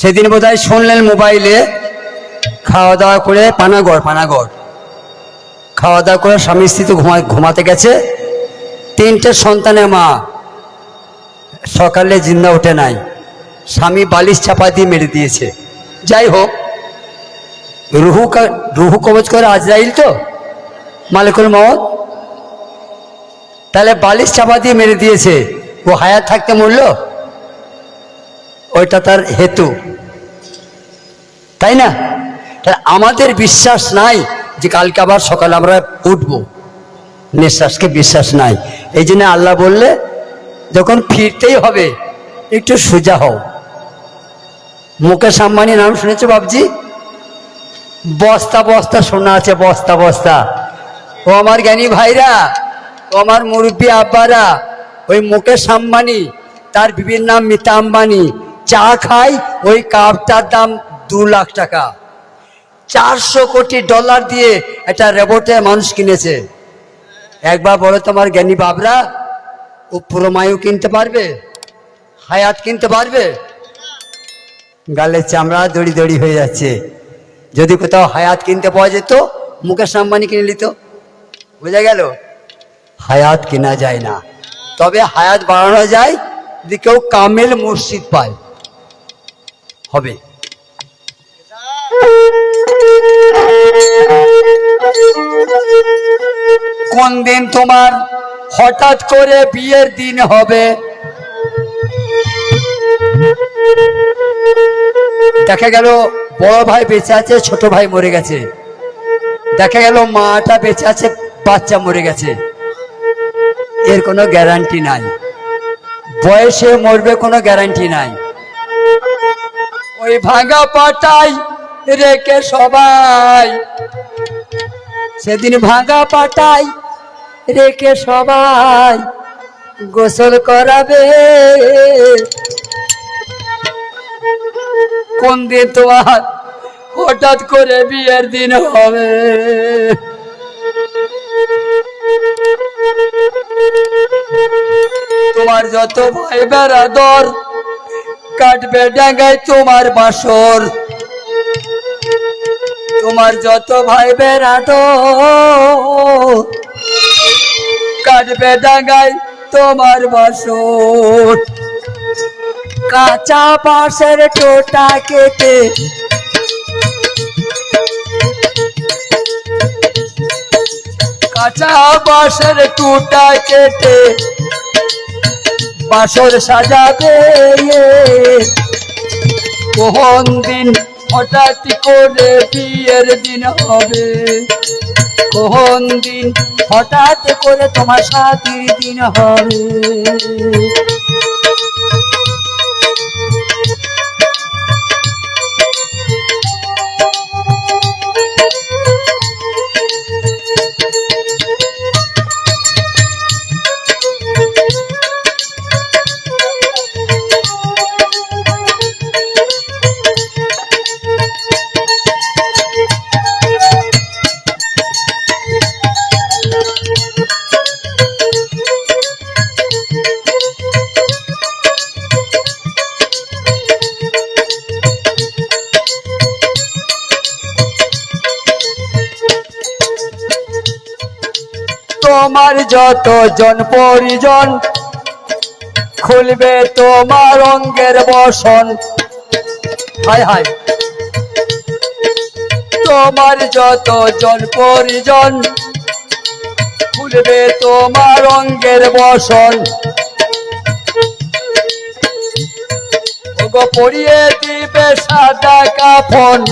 সেদিন বোধহয় শুনলেন মোবাইলে খাওয়া দাওয়া করে পানাগড় পানাগড়। খাওয়া দাওয়া করে স্বামী স্ত্রী তো ঘুমা ঘুমাতে গেছে। তিনটে সন্তানের মা। সকালে জিন্দা ওঠে নাই। স্বামী বালিশ চাপা দিয়ে মেরে দিয়েছে। যাই হোক, রুহু রুহু কবচ করে আজরাইল তো? মালিকুল মহৎ তাহলে বালিশ চাপা দিয়ে মেরে দিয়েছে। ও হায়াত থাকতে মরল? ওইটা তার হেতু। তাই না? আমাদের বিশ্বাস নাই যে কালকে আবার সকালে আমরা উঠবো। নিঃশ্বাসকে বিশ্বাস নাই। এই জন্য আল্লাহ বললে, যখন ফিরতেই হবে, একটু সোজা হও। মুকেশ আম্বানি নাম শুনেছো বাবজি বস্তা বস্তা, শোনা আছে, বস্তা বস্তা। ও আমার জ্ঞানী ভাইরা, ও আমার মুরব্বী আব্বারা, ওই মুকেশ আম্বানি, তার বিবির নাম মিতা আম্বানি। চা খাই, ওই কাপটার দাম দু লাখ টাকা। চারশো কোটি ডলার দিয়ে একটা রেবটে মানুষ কিনেছে। একবার বলো তোমার জ্ঞানী বাবরা, ও পুরোমায়ু কিনতে পারবে? হায়াত কিনতে পারবে? গালের চামড়া দড়ি দড়ি হয়ে যাচ্ছে। যদি কোথাও হায়াত কিনতে পাওয়া যেত, মুকেশ আম্বানি কিনে নিত। বোঝা গেল? হায়াত কেনা যায় না। তবে হায়াত বাড়ানো যায় যদি কেউ কামেল মসজিদ পায়। হবে। কোন দিন তোমার হঠাৎ করে বিয়ের দিন হবে? দেখা গেল বড় ভাই বেঁচে আছে, ছোট ভাই মরে গেছে। দেখা গেল মাটা বেঁচে আছে, বাচ্চা মরে গেছে। এর কোনো গ্যারান্টি নাই। বয়সে মরবে কোনো গ্যারান্টি নাই। ওই ভাঙা পাটাই রেখে সবাই। সেদিন ভাঙা পাটাই রেখে সবাই গোসল করাবে। কোন দিন তোমার হঠাৎ করে বিয়ের দিন হবে? তোমার যত ভাই বেড়াদর কাটবে ডাঙ্গায় তোমার বাসর। তোমার যত ভাই বেড়াদর কাটবে ডাঙ্গায় তোমার বাসর। কাঁচা বাঁশের টোটা কেটে কাঁচা বাঁশের টুটা কেটে বাসর সাজাবে কোন দিন হঠাৎ করে বিয়ের দিন হবে? কোন দিন হঠাৎ করে তোমার সাথীর দিন হবে? যত জন পরিজন খুলবে তোমার অঙ্গের বসন। হায় হায়। তোমার যত জন পরিজন খুলবে তোমার অঙ্গের বসন। পরিয়ে দিবে সাদা কাফন।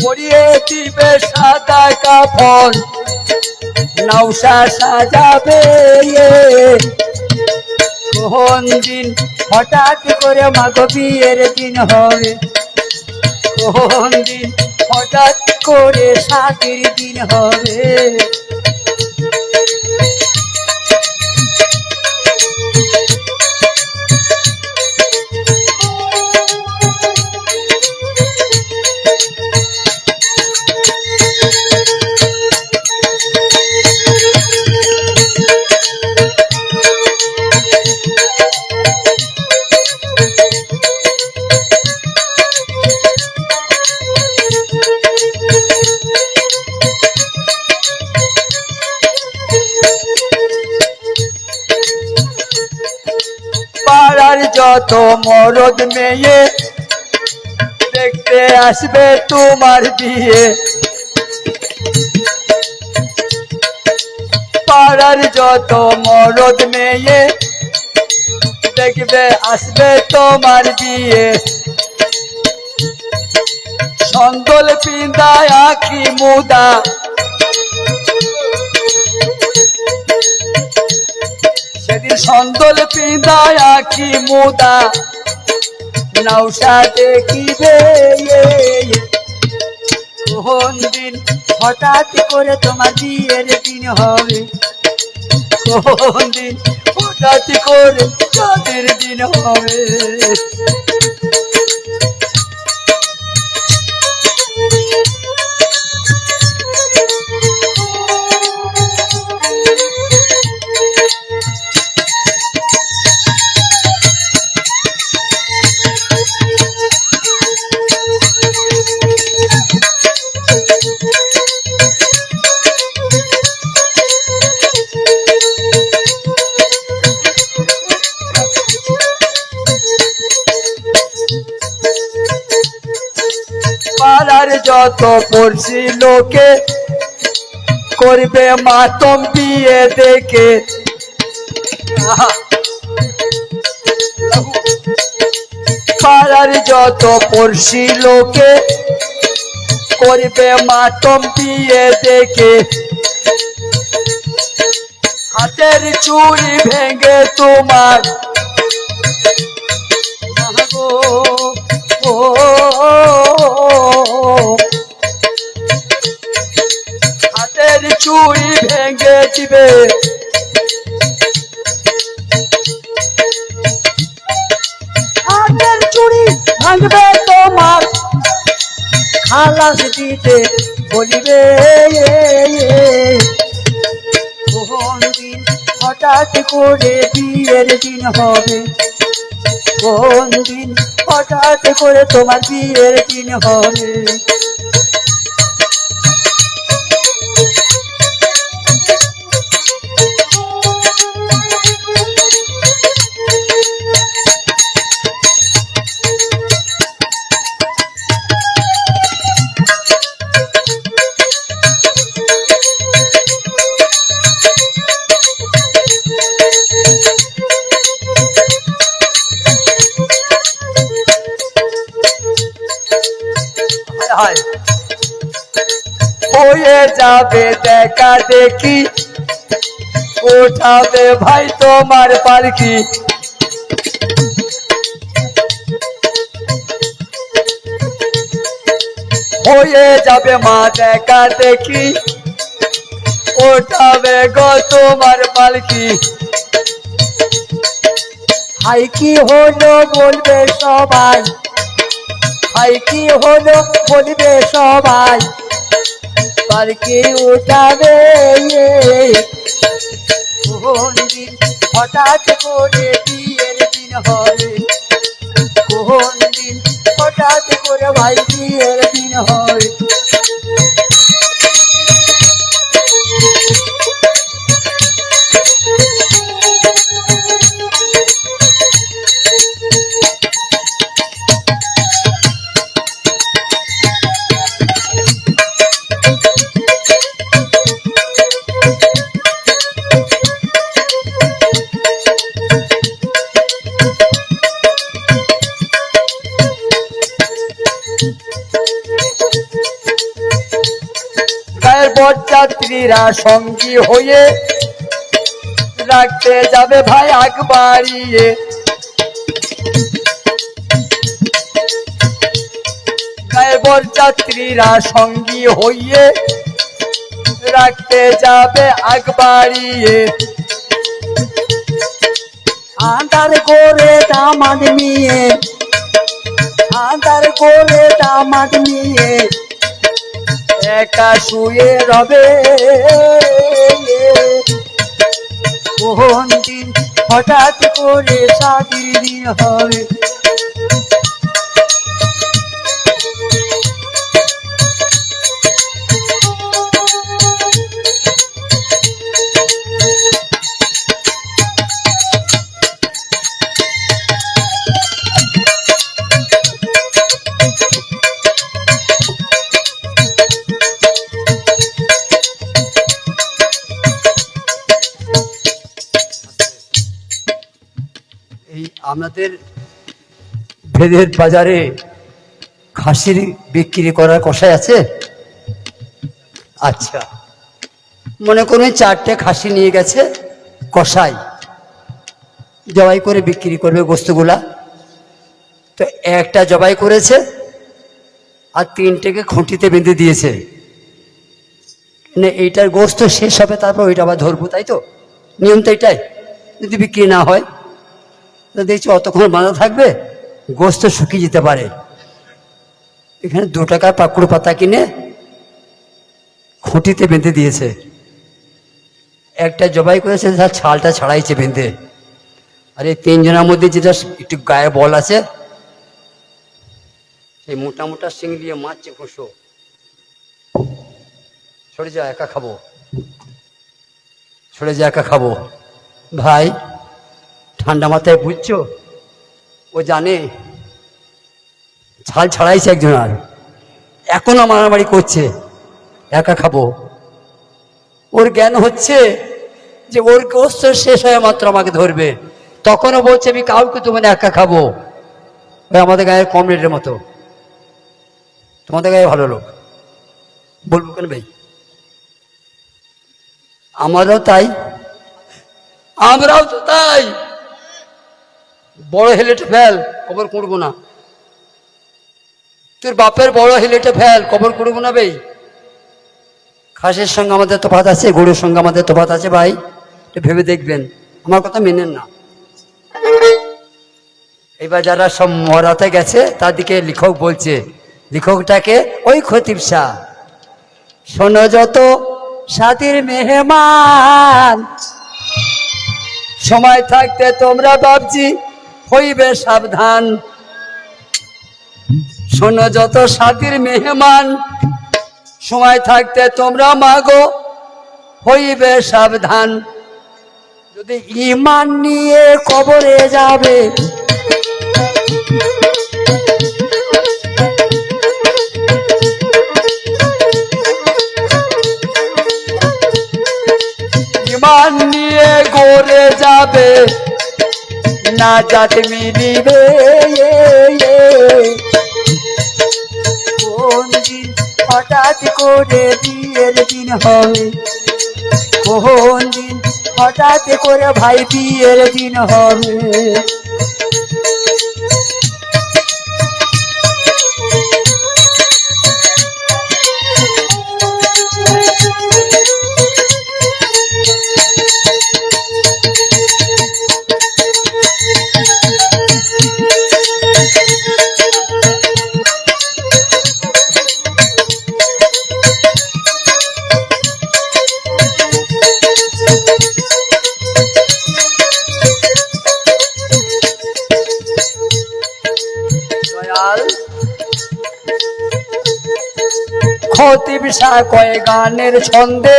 পরিয়ে দিবে সাদা কাফন নৌসা সাজাবে কোন দিন হঠাৎ করে মাগো বিয়ের দিন হবে কোন দিন হঠাৎ করে সাতির দিন হবে মরদ মেয়ে দেখতে আসবে তোমার বিয়ে। পাড়ার যত মরদ মেয়ে দেখবে আসবে তোমার বিয়ে। সন্দল পিন্দায় আখি মুদা। সেদিন সন্দল পিন্দায় আখি মুদা। নাউসা দেখিবে কোন দিন হঠাৎ করে তোমার বিয়ের দিন হবে। কোন দিন হঠাৎ করে তাদের দিন হবে। যত পড়ছি লোকে। করবে মাতম বিয়ে দেখে। পাড়ার যত পড়ছি লোকে, করবে মাতম বিয়ে দেখে। হাতের চুড়ি ভেঙে তোমার। ও চুড়ি ভেঙে দিবে। হাতের চুড়ি ভাঙবে তোমার। খালাস দিতে বলিবে কোন দিন হঠাৎ করে বিয়ের দিন হবে। কোন দিন হঠাৎ করে তোমার বিয়ের দিন হবে। যাবে, দেখা দেখি। ওঠাবে ভাই তোমার পালকি। হয়ে যাবে মা, দেখা দেখি। ওঠাবে গো তোমার পালকি। হাই কি হলো বলবে সবাই? হাই কি হলো বলবে সবাই? পালকি উঠাবে কোন হঠাৎ করে বিয়ের দিন হবে? কোন দিন হঠাৎ করে ভাই বিয়ের দিন হবে? বরযাত্রীরা সঙ্গী হয়ে রাখতে যাবে ভাই আগ বাড়িয়ে বরযাত্রীরা সঙ্গী হইয়ে রাখতে যাবে আগ বাড়িয়ে আন্ধার করে দামাদ নিয়ে, আন্ধার করে দামাদ নিয়ে একা শুয়ে রবে। কোন দিন হঠাৎ করে দিন হবে। আমাদের ভেদের বাজারে খাসির বিক্রি করার কষাই আছে? আচ্ছা। মনে করুন চারটে খাসি নিয়ে গেছে, কষাই। জবাই করে বিক্রি করবে বস্তুগুলা। তো একটা জবাই করেছে আর তিনটেকে খুঁটিতে বেঁধে দিয়েছে। মানে এইটার গোস্ত শেষ হবে, তারপর ওইটা আবার ধরবো, তাই তো? নিয়ম তো এটাই। যদি বিক্রি না হয় দেখছি অতক্ষণ বাঁধা থাকবে, গোস্ত শুকিয়ে যেতে পারে। এখানে দু টাকার পাকুড় পাতা কিনে খুঁটিতে বেঁধে দিয়েছে। একটা জবাই করেছে তার ছালটা ছাড়াইছে বেঁধে। আর এই তিনজনের মধ্যে যেটা একটু গায়ে বল আছে, সেই মোটা মোটা শিং দিয়ে মারছে ঘুষো। সরে যা, একা খাব। সরে যা, একা খাব। ভাই ঠান্ডা মাথায় বুঝছ? ও জানে। ছাল ছাড়াইছে একজন আর। এখনও মারামারি করছে। একা খাব। ওর জ্ঞান হচ্ছে যে ওর গোস্ত শেষ হয়ে মাত্র আমাকে ধরবে। তখনও বলছে, আমি কাউকে তোমার একা খাব। আমাদের গায়ের কম রেটের মতো। তোমাদের গায়ে ভালো লোক। বলব কেন ভাই? আমারও তাই। আমরাও তো তাই। বড় হেলেটে ফেল কবর করব না। তোর বাপের বড় হেলেটে ফেল কবর করব না ভাই। খাসের সঙ্গে আমাদের তফাত আছে, গরুর সঙ্গে আমাদের তফাত আছে ভাই। একটু ভেবে দেখবেন, আমার কথা মেনেন না। এবার যারা সব মরাতে গেছে, তাদেরকে লেখক বলছে, লেখকটাকে ওই খতিব শাহ শোনো যত সাথীর মেহমান, সময় থাকতে তোমরা ভাবছি হইবে সাবধান। শোনো যত সাথীর মেহমান, সময় থাকতে তোমরা মাগো, হইবে সাবধান। যদি ইমান নিয়ে কবরে যাবে ইমান নিয়ে গড়ে যাবে। না জাত মিলিবে কোন দিন হঠাৎ করে বিয়ের দিন হবে? কোন দিন হঠাৎ করে ভাই বিয়ের দিন হবে? ক্ষতি বিষা কয়ে গানের ছন্দে।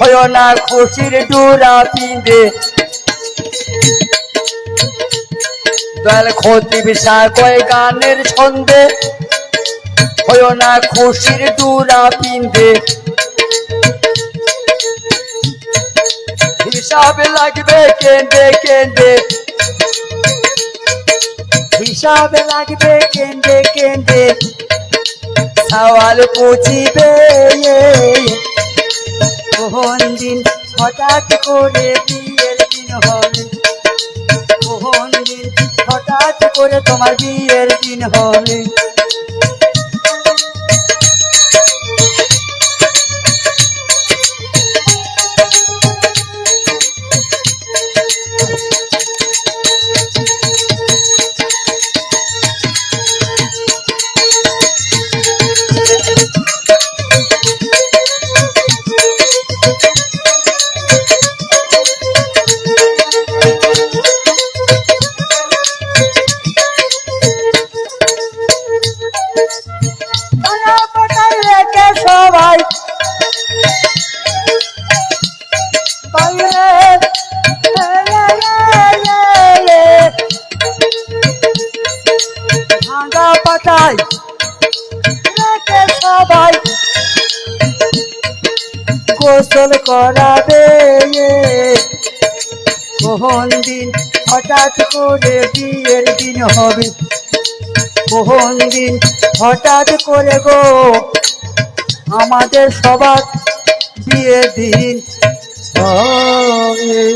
হয় না খুশির ডুরা পিঁধে। দয়াল, ক্ষতি বিষা কয়ে গানের ছন্দে। হয় না খুশির ডুরা পিঁধে। হিসাবে লাগবে কেঁদে কেঁদে। হিসাবে লাগবে কেঁদে কেঁদে। সওয়াল পুছিবে কোন দিন হঠাৎ করে বিয়ের দিন হবে কোন দিন হঠাৎ করে তোমার বিয়ের দিন হবে রেখে সবাই গোসল করাবে দিন হঠাৎ করে বিয়ের দিন হবে। দিন হঠাৎ করে গো। আমাদের সবার বিয়ে দিন হবে।